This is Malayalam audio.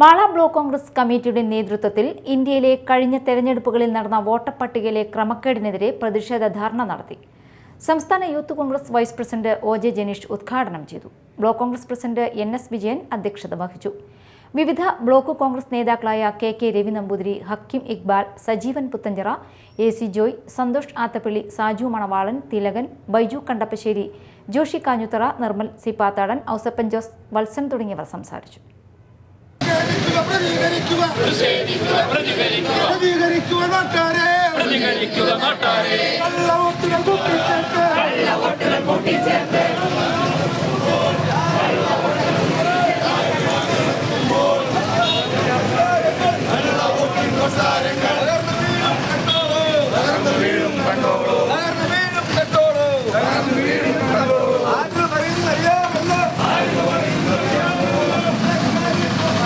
മാള ബ്ലോക്ക് കോൺഗ്രസ് കമ്മിറ്റിയുടെ നേതൃത്വത്തിൽ ഇന്ത്യയിലെ കഴിഞ്ഞ തെരഞ്ഞെടുപ്പുകളിൽ നടന്ന വോട്ടർ വോട്ടപ്പട്ടികയിലെ ക്രമക്കേടിനെതിരെ പ്രതിഷേധ ധർണ നടത്തി. സംസ്ഥാന youth Congress vice president O J Janeesh ഉദ്ഘാടനം ചെയ്തു. Block Congress president N S Vijayan അധ്യക്ഷത വഹിച്ചു. വിവിധ ബ്ലോക്ക് കോൺഗ്രസ് നേതാക്കളായ K K Ravi Namboothiri Hakkim Iqbal Sajeevan Puthenchira A C Joy Santhosh Athappilly Saju Manavalan Thilakan Baiju Kandappassery Joshi Kanjuthara Nirmal C Pathadan Ousappan Jose Valsan തുടങ്ങിയവർ സംസാരിച്ചു. பிரதிகரிக்குவ பிரதிகரிக்குவ மாட்டாரே பிரதிகரிக்குவ மாட்டாரே நல்ல ஓட்டுகள் கூட்டி சேர்த்து நல்ல ஓட்டுகள் கூட்டி சேர்த்து வளர்ந்து வீழும் கண்டோர்